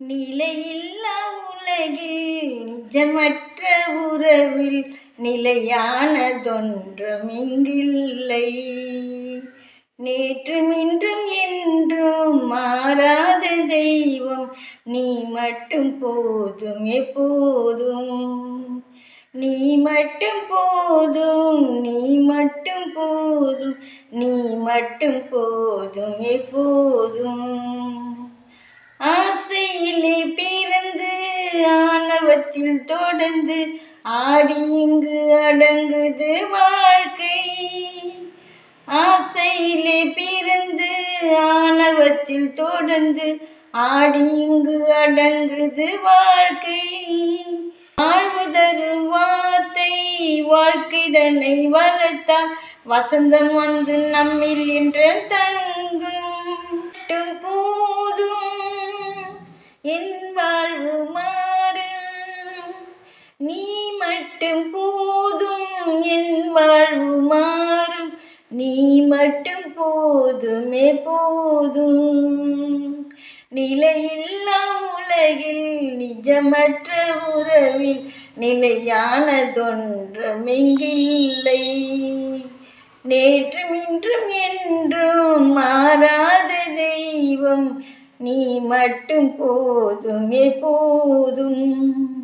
நிலையில்லா உலகில் நிஜமற்ற உறவில் நிலையானதொன்றும் இங்கில்லை. நேற்றும் இன்றும் என்றும் மாறாத தெய்வம் நீ மட்டும் போதும் எப்போதும். நீ மட்டும் போதும் நீ மட்டும் போதும் நீ மட்டும் போதும் எப்போதும். ஆணவத்தில் தொடர்ந்து ஆடி இங்கு அடங்குது வாழ்க்கை. ஆசையிலே பிறந்து ஆணவத்தில் தொடர்ந்து ஆடி இங்கு அடங்குது வாழ்க்கை. வாழ்வுதரு வார்த்தை வாழ்க்கை தன்னை வளர்த்தால் வசந்தம் வந்து நம்மில் என்ற மட்டும் போதும் என் வாழ்வு மாறும். நீ மட்டும் போதுமே போதும். நிலையில்லா உலகில் நிஜமற்ற உறவில் நிலையானதொன்றும் இங்கில்லை நேற்றும் இன்றும் என்றும் மாறாத தெய்வம் நீ மட்டும் போதும் எப்போதும்